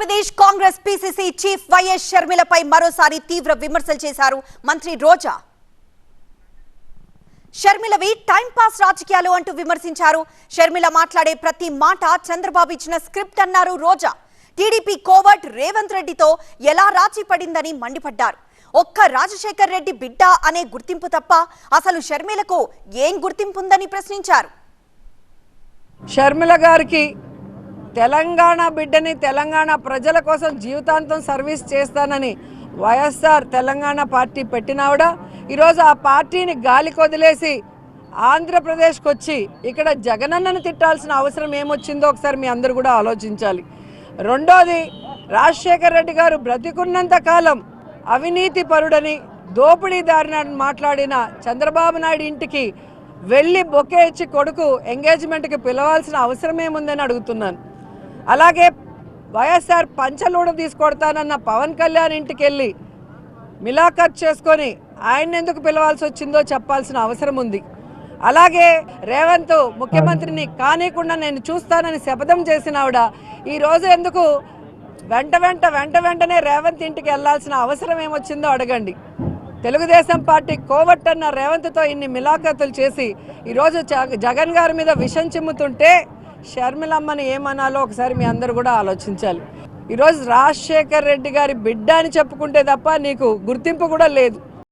Andhra Pradesh Congress PCC chief YS షర్మిలపై మరోసారి తీవ్ర విమర్శలు చేశారు మంత్రి రోజా. షర్మిలవి టైంపాస్ రాజకీయాలు అంటూ విమర్శించారు. షర్మిల మాట్లాడే ప్రతి మాట చంద్రబాబు ఇచ్చిన స్క్రిప్ట్ అన్నారు రోజా. టీడీపీ కోవర్ట్ రేవంత్ రెడ్డితో ఎలా రాజీ పడిందని మండిపడ్డారు. ఒక్క రాజశేఖర్ రెడ్డి బిడ్డ అనే గుర్తింపు తప్ప అసలు షర్మిలకు ఏం గుర్తింపు ఉందని ప్రశ్నించారు. షర్మిల గారికి తెలంగాణ బిడ్డని తెలంగాణ ప్రజల కోసం జీవితాంతం సర్వీస్ చేస్తానని వైఎస్ఆర్ తెలంగాణ పార్టీ పెట్టినావిడ ఈరోజు ఆ పార్టీని గాలి కొదిలేసి ఆంధ్రప్రదేశ్కి వచ్చి ఇక్కడ జగనన్నను తిట్టాల్సిన అవసరం ఏమొచ్చిందో ఒకసారి మీ అందరూ కూడా ఆలోచించాలి. రెండోది రాజశేఖర్ రెడ్డి గారు బ్రతికున్నంత కాలం అవినీతి పరుడని దోపిడీదారిని మాట్లాడిన చంద్రబాబు నాయుడు ఇంటికి వెళ్ళి బొకే ఇచ్చి కొడుకు ఎంగేజ్మెంట్కి పిలవాల్సిన అవసరం ఏముందని అడుగుతున్నాను. అలాగే వైఎస్ఆర్ పంచలూడ తీసుకొడతానన్న పవన్ కళ్యాణ్ ఇంటికి వెళ్ళి మిలాఖత్ చేసుకొని ఆయన ఎందుకు పిలవాల్సి వచ్చిందో చెప్పాల్సిన అవసరం ఉంది. అలాగే రేవంత్ ముఖ్యమంత్రిని కానీకుండా నేను చూస్తానని శపథం చేసిన ఆవిడ ఈరోజు ఎందుకు వెంట వెంట వెంట వెంటనే రేవంత్ ఇంటికి వెళ్ళాల్సిన అవసరం ఏమొచ్చిందో అడగండి. తెలుగుదేశం పార్టీ కోవట్టన్న రేవంత్తో ఇన్ని మిలాఖతులు చేసి ఈరోజు జగ- జగన్ గారి మీద విషం చిమ్ముతుంటే షర్మిలమ్మని ఏమనాలో ఒకసారి మీ అందరూ కూడా ఆలోచించాలి. ఈరోజు రాజశేఖర్ రెడ్డి గారి బిడ్డ అని చెప్పుకుంటే తప్ప నీకు గుర్తింపు కూడా లేదు.